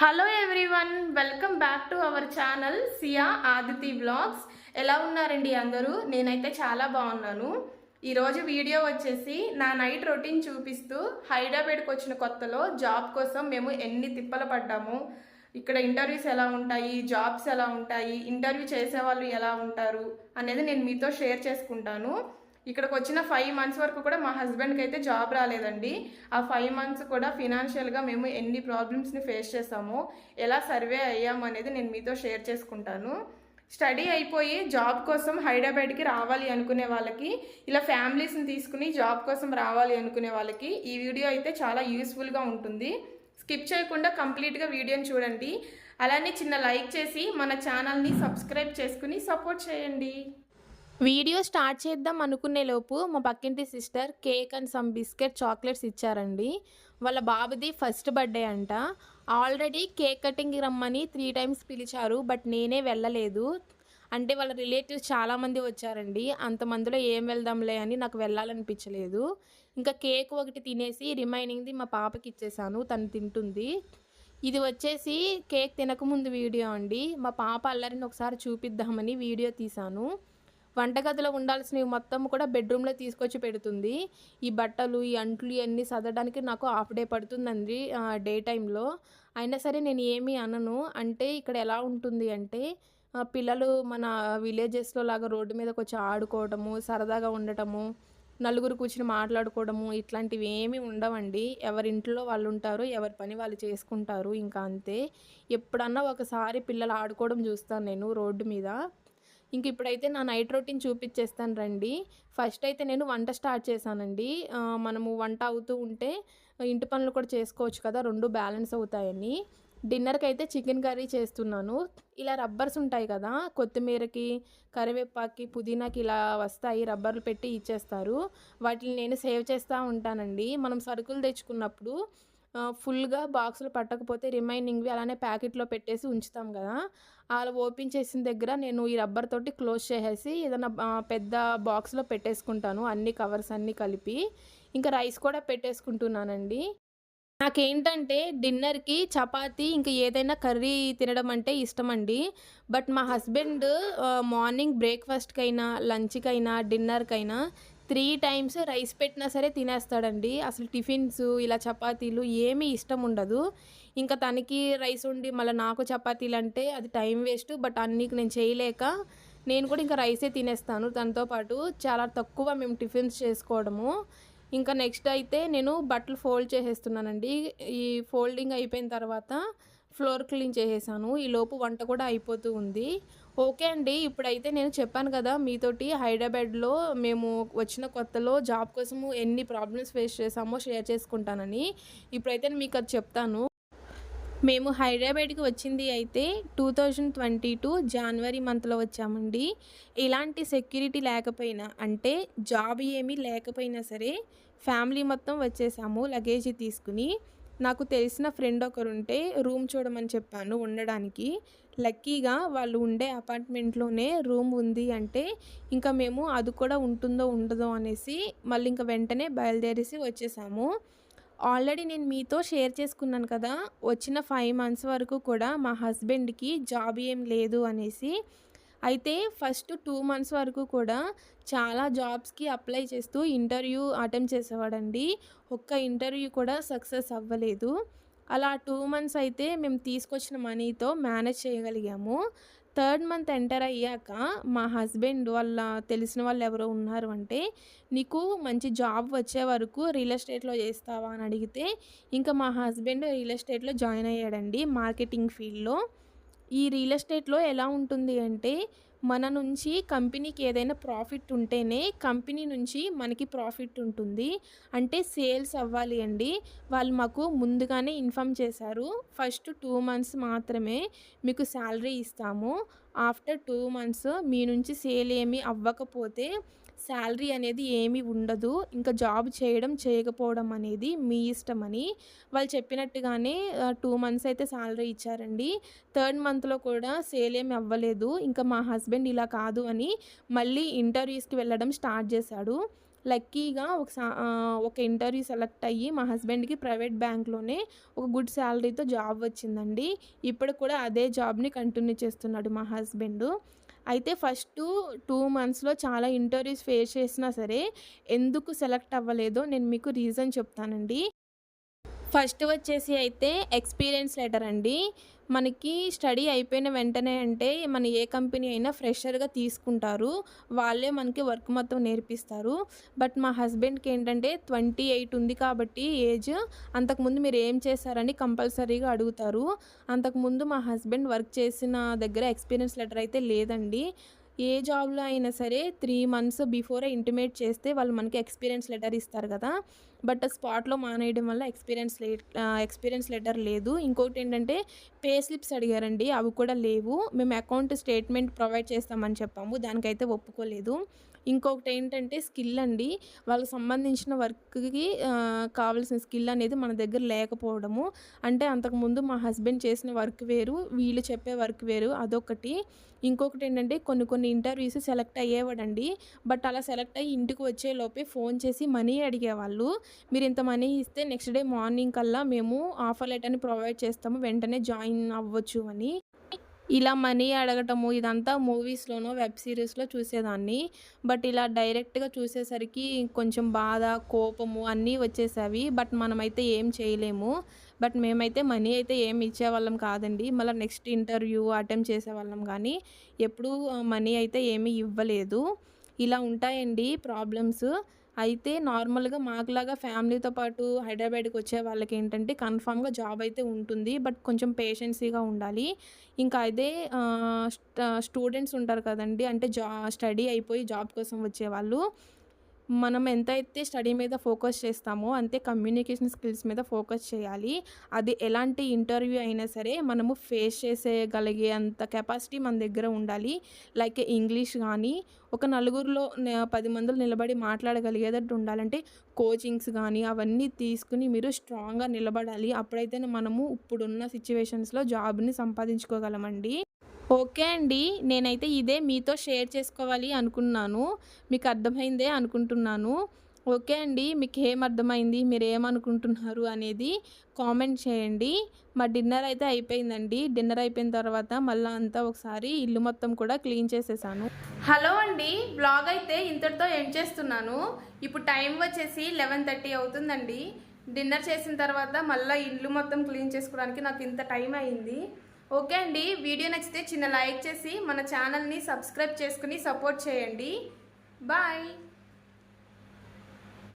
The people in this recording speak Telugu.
Hello everyone welcome back to our channel Siya Aditi vlogs ఎలా ఉన్నారండి అందరూ? నేనైతే చాలా బాగున్నాను. ఈరోజు వీడియో వచ్చేసి నా నైట్ రొటీన్ చూపిస్తూ హైదరాబాద్కి వచ్చిన కొత్తలో జాబ్ కోసం మేము ఎన్ని తిప్పలు పడ్డాము ఇక్కడ ఇంటర్వ్యూస్ ఎలా ఉంటాయి జాబ్స్ ఎలా ఉంటాయి ఇంటర్వ్యూ చేసే వాళ్ళు ఎలా ఉంటారు అనేది నేను మీతో షేర్ చేసుకుంటాను. ఇక్కడికి వచ్చిన ఫైవ్ మంత్స్ వరకు కూడా మా హస్బెండ్కి అయితే జాబ్ రాలేదండి. ఆ ఫైవ్ మంత్స్ కూడా ఫినాన్షియల్గా మేము ఎన్ని ప్రాబ్లమ్స్ని ఫేస్ చేసామో ఎలా సర్వే అయ్యాము అనేది నేను మీతో షేర్ చేసుకుంటాను. స్టడీ అయిపోయి జాబ్ కోసం హైదరాబాద్కి రావాలి అనుకునే వాళ్ళకి ఇలా ఫ్యామిలీస్ని తీసుకుని జాబ్ కోసం రావాలి అనుకునే వాళ్ళకి ఈ వీడియో అయితే చాలా యూస్ఫుల్గా ఉంటుంది. స్కిప్ చేయకుండా కంప్లీట్గా వీడియోని చూడండి. అలానే చిన్న లైక్ చేసి మన ఛానల్ని సబ్స్క్రైబ్ చేసుకుని సపోర్ట్ చేయండి. వీడియో స్టార్ట్ చేద్దాం అనుకునే లోపు మా పక్కింటి sister cake and some biscuit chocolates ఇచ్చారండి. వాళ్ళ బాబుది ఫస్ట్ బర్త్డే అంట. ఆల్రెడీ కేక్ కటింగ్కి రమ్మని త్రీ టైమ్స్ పిలిచారు బట్ నేనే వెళ్ళలేదు. అంటే వాళ్ళ రిలేటివ్స్ చాలామంది వచ్చారండి. అంతమందిలో ఏం వెళ్దాంలే అని నాకు వెళ్ళాలనిపించలేదు. ఇంకా కేక్ ఒకటి తినేసి రిమైనింగ్ది మా పాపకి ఇచ్చేసాను తను తింటుంది. ఇది వచ్చేసి కేక్ తినకముందు వీడియో అండి. మా పాప అల్లరిని ఒకసారి చూపిద్దామని వీడియో తీశాను వంటగదిలో ఉండాల్సినవి మొత్తం కూడా బెడ్రూమ్లో తీసుకొచ్చి పెడుతుంది. ఈ బట్టలు ఈ అంట్లు ఇవన్నీ సదడానికి నాకు హాఫ్ డే పడుతుందండి డే టైంలో. అయినా సరే నేను ఏమీ అనను. అంటే ఇక్కడ ఎలా ఉంటుంది అంటే పిల్లలు మన విలేజెస్లో లాగా రోడ్డు మీదకి వచ్చి ఆడుకోవడము సరదాగా ఉండటము నలుగురు కూర్చుని మాట్లాడుకోవడము ఇట్లాంటివి ఏమీ ఉండవండి. ఎవరి ఇంట్లో వాళ్ళు ఉంటారు ఎవరి పని వాళ్ళు చేసుకుంటారు ఇంకా అంతే. ఎప్పుడన్నా ఒకసారి పిల్లలు ఆడుకోవడం చూస్తాను నేను రోడ్డు మీద. ఇంక ఇప్పుడైతే నా నైట్ రొటీన్ చూపించేస్తాను రండి. ఫస్ట్ అయితే నేను వంట స్టార్ట్ చేశానండి. మనము వంట అవుతూ ఉంటే ఇంటి పనులు కూడా చేసుకోవచ్చు కదా రెండు బ్యాలెన్స్ అవుతాయని. డిన్నర్కి అయితే చికెన్ కర్రీ చేస్తున్నాను. ఇలా రబ్బర్స్ ఉంటాయి కదా కొత్తిమీరకి కరివేపాకి పుదీనాకి ఇలా వస్తాయి రబ్బర్లు పెట్టి ఇచ్చేస్తారు. వాటిని నేను సేవ్ చేస్తూ ఉంటానండి. మనం సరుకులు తెచ్చుకున్నప్పుడు ఫుల్గా బాక్సులు పట్టకపోతే రిమైనింగ్వి అలానే ప్యాకెట్లో పెట్టేసి ఉంచుతాం కదా. అలా ఓపెన్ చేసిన దగ్గర నేను ఈ రబ్బర్ తోటి క్లోజ్ చేసేసి ఏదైనా పెద్ద బాక్స్లో పెట్టేసుకుంటాను. అన్ని కవర్స్ అన్నీ కలిపి. ఇంకా రైస్ కూడా పెట్టేసుకుంటున్నానండి. నాకేంటంటే డిన్నర్కి చపాతీ ఇంకా ఏదైనా కర్రీ తినడం అంటే ఇష్టం అండి బట్ మా హస్బెండ్ మార్నింగ్ బ్రేక్ఫాస్ట్కైనా లంచ్కైనా డిన్నర్కైనా త్రీ టైమ్స్ రైస్ పెట్టినా సరే తినేస్తాడండి. అసలు టిఫిన్స్ ఇలా చపాతీలు ఏమీ ఇష్టం ఉండదు. ఇంకా తనకి రైస్ ఉండి మళ్ళీ నాకు చపాతీలు అంటే అది టైం వేస్ట్ బట్ అన్నీ నేను చేయలేక నేను కూడా ఇంకా రైసే తినేస్తాను. దాంతో పాటు చాలా తక్కువ మేము టిఫిన్స్ చేసుకోవడము. ఇంకా నెక్స్ట్ అయితే నేను బట్టలు ఫోల్డ్ చేసేస్తున్నానండి. ఈ ఫోల్డింగ్ అయిపోయిన తర్వాత ఫ్లోర్ క్లీన్ చేసేసాను. ఈలోపు వంట కూడా అయిపోతూ ఉంది. ఓకే అండి ఇప్పుడైతే నేను చెప్పాను కదా మీతోటి హైదరాబాద్లో మేము వచ్చిన కొత్తలో జాబ్ కోసము ఎన్ని ప్రాబ్లమ్స్ ఫేస్ చేసామో షేర్ చేసుకుంటానని. ఇప్పుడైతే మీకు అది చెప్తాను. మేము హైదరాబాద్కి వచ్చింది అయితే టూ థౌజండ్ ట్వంటీ టూ జనవరి మంత్లో వచ్చామండి. ఎలాంటి సెక్యూరిటీ లేకపోయినా అంటే జాబ్ ఏమీ లేకపోయినా సరే ఫ్యామిలీ మొత్తం వచ్చేసాము లగేజీ తీసుకుని. నాకు తెలిసిన ఫ్రెండ్ ఒకరు ఉంటే రూమ్ చూడమని చెప్పాను ఉండడానికి. లక్కీగా వాళ్ళు ఉండే అపార్ట్మెంట్లోనే రూమ్ ఉంది అంటే ఇంకా మేము అది కూడా ఉంటుందో ఉండదో అనేసి మళ్ళీ ఇంకా వెంటనే బయలుదేరేసి వచ్చేసాము. ఆల్రెడీ నేను మీతో షేర్ చేసుకున్నాను కదా వచ్చిన ఫైవ్ మంత్స్ వరకు కూడా మా హస్బెండ్కి జాబ్ ఏం లేదు అనేసి అయితే ఫస్ట్ టూ మంత్స్ వరకు కూడా చాలా జాబ్స్కి అప్లై చేస్తూ ఇంటర్వ్యూ అటెంప్ట్ చేసేవాడండి. ఒక్క ఇంటర్వ్యూ కూడా సక్సెస్ అవ్వలేదు. అలా టూ మంత్స్ అయితే మేము తీసుకొచ్చిన మనీతో మేనేజ్ చేయగలిగాము. థర్డ్ మంత్ ఎంటర్ అయ్యాక మా హస్బెండ్ వాళ్ళ తెలిసిన వాళ్ళు ఎవరో ఉన్నారు అంటే నీకు మంచి జాబ్ వచ్చే వరకు రియల్ ఎస్టేట్లో చేస్తావా? అని అడిగితే ఇంకా మా హస్బెండ్ రియల్ ఎస్టేట్లో జాయిన్ అయ్యాడండి మార్కెటింగ్ ఫీల్డ్లో. ఈ రియల్ ఎస్టేట్లో ఎలా ఉంటుంది అంటే మన నుంచి కంపెనీకి ఏదైనా ప్రాఫిట్ ఉంటేనే కంపెనీ నుంచి మనకి ప్రాఫిట్ ఉంటుంది. అంటే సేల్స్ అవ్వాలి అండి. వాళ్ళు మాకు ముందుగానే ఇన్ఫామ్ చేశారు. ఫస్ట్ టూ మంత్స్ మాత్రమే మీకు శాలరీ ఇస్తాము. ఆఫ్టర్ టూ మంత్స్ మీ నుంచి సేల్ ఏమీ అవ్వకపోతే శాలరీ అనేది ఏమీ ఉండదు. ఇంకా జాబ్ చేయడం చేయకపోవడం అనేది మీ ఇష్టమని వాళ్ళు చెప్పినట్టుగానే టూ మంత్స్ అయితే శాలరీ ఇచ్చారండి. థర్డ్ మంత్లో కూడా సేల్ ఏమి అవ్వలేదు. ఇంకా మా హస్బెండ్ ఇలా కాదు అని మళ్ళీ ఇంటర్వ్యూస్కి వెళ్ళడం స్టార్ట్ చేశాడు. లక్కీగా ఒక సా- ఒక ఇంటర్వ్యూ సెలెక్ట్ అయ్యి మా హస్బెండ్కి ప్రైవేట్ బ్యాంక్లోనే ఒక గుడ్ శాలరీతో జాబ్ వచ్చిందండి. ఇప్పుడు కూడా అదే జాబ్ని కంటిన్యూ చేస్తున్నాడు మా హస్బెండ్. అయితే ఫస్ట్ టూ మంత్స్లో చాలా ఇంటర్వ్యూస్ ఫేస్ చేసినా సరే ఎందుకు సెలెక్ట్ అవ్వలేదో నేను మీకు రీజన్ చెప్తానండి. ఫస్ట్ వచ్చేసి అయితే ఎక్స్పీరియన్స్ లెటర్ అండి. మనకి స్టడీ అయిపోయిన వెంటనే అంటే మన ఏ కంపెనీ అయినా ఫ్రెషర్గా తీసుకుంటారు. వాళ్ళే మనకి వర్క్ మొత్తం నేర్పిస్తారు. బట్ మా హస్బెండ్కి ఏంటంటే ట్వంటీ ఎయిట్ ఉంది కాబట్టి ఏజ్. అంతకుముందు మీరు ఏం చేశారని కంపల్సరీగా అడుగుతారు. అంతకుముందు మా హస్బెండ్ వర్క్ చేసిన దగ్గర ఎక్స్పీరియన్స్ లెటర్ అయితే లేదండి. ఏ జాబ్లో అయినా సరే త్రీ మంత్స్ బిఫోరే ఇంటిమేట్ చేస్తే వాళ్ళు మనకి ఎక్స్పీరియన్స్ లెటర్ ఇస్తారు కదా. బట్ స్పాట్లో మానేయడం వల్ల ఎక్స్పీరియన్స్ లే ఎక్స్పీరియన్స్ లెటర్ లేదు. ఇంకొకటి ఏంటంటే పే స్లిప్స్ అడిగారండి. అవి కూడా లేవు. మేము అకౌంట్ స్టేట్మెంట్ ప్రొవైడ్ చేస్తామని చెప్పాము. దానికైతే ఒప్పుకోలేదు. ఇంకొకటి ఏంటంటే స్కిల్ అండి. వాళ్ళకి సంబంధించిన వర్క్కి కావాల్సిన స్కిల్ అనేది మన దగ్గర లేకపోవడము. అంటే అంతకుముందు మా హస్బెండ్ చేసిన వర్క్ వేరు వీళ్ళు చెప్పే వర్క్ వేరు అదొకటి. ఇంకొకటి ఏంటంటే కొన్ని కొన్ని ఇంటర్వ్యూస్ సెలెక్ట్ అయ్యేవాడండి. బట్ అలా సెలెక్ట్ అయ్యి ఇంటికి వచ్చే లోపే ఫోన్ చేసి మనీ అడిగేవాళ్ళు. మీరు ఇంత మనీ ఇస్తే నెక్స్ట్ డే మార్నింగ్ కల్లా మేము ఆఫర్ లెటర్ని ప్రొవైడ్ చేస్తాము వెంటనే జాయిన్ అవ్వచ్చు అని. ఇలా మనీ అడగటము ఇదంతా మూవీస్లోనో వెబ్ సిరీస్లో చూసేదాన్ని. బట్ ఇలా డైరెక్ట్గా చూసేసరికి కొంచెం బాధ కోపము అన్నీ వచ్చేసావి బట్ మనమైతే ఏం చేయలేము. బట్ మేమైతే మనీ అయితే ఏం ఇచ్చేవాళ్ళం కాదండి. మళ్ళీ నెక్స్ట్ ఇంటర్వ్యూ అటెంప్ట్ చేసేవాళ్ళం కానీ ఎప్పుడూ మనీ అయితే ఏమీ ఇవ్వలేదు. ఇలా ఉంటాయండి ప్రాబ్లమ్స్. అయితే నార్మల్గా మాకులాగా ఫ్యామిలీతో పాటు హైదరాబాద్కి వచ్చే వాళ్ళకి ఏంటంటే కన్ఫామ్గా జాబ్ అయితే ఉంటుంది. బట్ కొంచెం పేషెన్సీగా ఉండాలి. ఇంకా అదే స్ట- స్టూడెంట్స్ ఉంటారు కదండి. అంటే జా స్టడీ అయిపోయి జాబ్ కోసం వచ్చేవాళ్ళు. మనం ఎంత అయితే స్టడీ మీద ఫోకస్ చేస్తామో అంతే కమ్యూనికేషన్ స్కిల్స్ మీద ఫోకస్ చేయాలి. అది ఎలాంటి ఇంటర్వ్యూ అయినా సరే మనము ఫేస్ చేసేయగలిగే అంత కెపాసిటీ మన దగ్గర ఉండాలి. లైక్ ఇంగ్లీష్ కానీ ఒక నలుగురిలో పది మందిలో నిలబడి మాట్లాడగలిగేటట్టు ఉండాలంటే కోచింగ్స్ కానీ అవన్నీ తీసుకుని మీరు స్ట్రాంగ్గా నిలబడాలి. అప్పుడైతే మనము ఇప్పుడున్న సిచ్యువేషన్స్లో జాబ్ని సంపాదించుకోగలమండి. ఓకే అండి. నేనైతే ఇదే మీతో షేర్ చేసుకోవాలి అనుకున్నాను. మీకు అర్థమైందే అనుకుంటున్నాను. ఓకే అండి. మీకు ఏం అర్థమైంది? మీరు ఏమనుకుంటున్నారు అనేది కామెంట్ చేయండి. మా డిన్నర్ అయితే అయిపోయిందండి. డిన్నర్ అయిపోయిన తర్వాత మళ్ళీ అంతా ఒకసారి ఇల్లు మొత్తం కూడా క్లీన్ చేసేసాను. హలో అండి. బ్లాగ్ అయితే ఇంతటితో ఎండ్ చేస్తున్నాను. ఇప్పుడు టైం వచ్చేసి లెవెన్ థర్టీ అవుతుందండి. డిన్నర్ చేసిన తర్వాత మళ్ళీ ఇల్లు మొత్తం క్లీన్ చేసుకోవడానికి నాకు ఇంత టైం అయింది. ఓకే అండి. వీడియో నచ్చితే చిన్న లైక్ చేసి మన ఛానల్ని సబ్స్క్రైబ్ చేసుకుని సపోర్ట్ చేయండి. బాయ్.